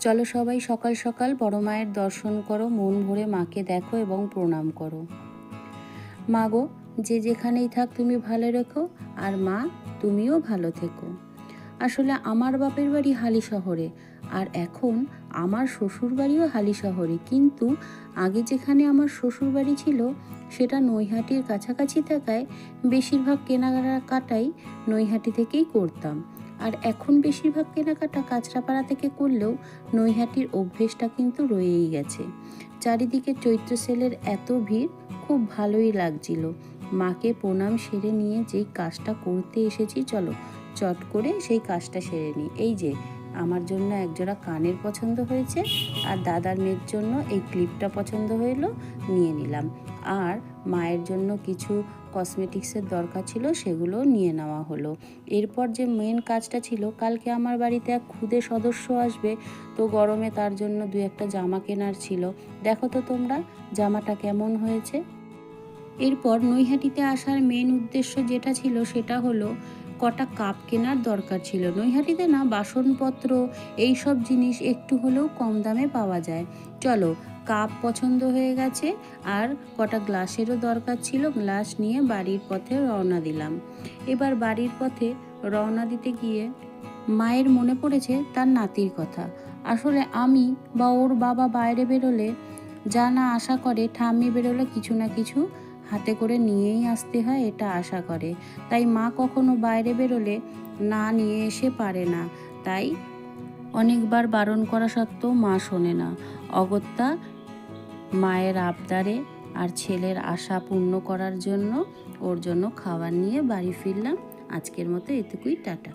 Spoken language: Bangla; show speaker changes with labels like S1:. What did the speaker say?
S1: চলো সবাই সকাল সকাল বড় মায়ের দর্শন করো, মন ভরে মাকে দেখো এবং প্রণাম করো। মা গো, যে যেখানেই থাক তুমি ভালো রেখো, আর মা, তুমিও ভালো থেকো। আসলে আমার বাপের বাড়ি হালি শহরে, আর এখন আমার শ্বশুর বাড়িও হালি শহরে। কিন্তু আগে যেখানে আমার শ্বশুর বাড়ি ছিল, সেটা নৈহাটির কাছাকাছি থাকায় বেশিরভাগ কেনাকাটাই নৈহাটি থেকেই করতাম। আর এখন বেশিরভাগ কেনাকাটা কাঁচরাপাড়া থেকে করলেও নৈহাটির অভ্যেসটা কিন্তু রয়েই গেছে। চারিদিকে চৈত্র সেলের এত ভিড়, খুব ভালোই লাগছিল। মাকে প্রণাম সেরে নিয়ে যেই কাজটা করতে এসেছি, চলো চট করে সেই কাজটা সেরে নিই। এই যে আমার জন্য একজোড়া কানের পছন্দ হয়েছে আর দাদার মেয়ের জন্য এই ক্লিপটা পছন্দ হইল, নিয়ে নিলাম। আর মায়ের জন্য কিছু কসমেটিক্সের দরকার ছিল সেগুলো নিয়ে নেওয়া হলো। এরপর যে মেন কাজটা ছিল, কালকে আমার বাড়িতে এক খুদে সদস্য আসবে, তো গরমে তার জন্য দু একটা জামা কেনার ছিল। দেখো তো তোমরা, জামাটা কেমন হয়েছে? এরপর নৈহাটিতে আসার মেন উদ্দেশ্য যেটা ছিল সেটা হলো কটা কাপ কেনার দরকার ছিল। নৈহাটিতে না, বাসনপত্র এই সব জিনিস একটু হলেও কম দামে পাওয়া যায়। চলো, কাপ পছন্দ হয়ে গেছে আর কটা গ্লাসেরও দরকার ছিল। গ্লাস নিয়ে বাড়ির পথে রওনা দিলাম। এবার বাড়ির পথে রওনা দিতে গিয়ে মায়ের মনে পড়েছে তার নাতির কথা। আসলে আমি বা ওর বাবা বাইরে বেরোলে যা না আশা করে, ঠাম্মি বেরোলে কিছু না কিছু হাতে করে নিয়েই আসতে হয়, এটা আশা করে। তাই মা কখনো বাইরে বেরোলে না নিয়ে এসে পারে না। তাই অনেকবার বারণ করা সত্ত্বেও মা শোনে না। অগত্যা মায়ের আবদারে আর ছেলের আশা পূর্ণ করার জন্য ওর জন্য খাবার নিয়ে বাড়ি ফিরলাম। আজকের মতো এটুকুই, টাটা।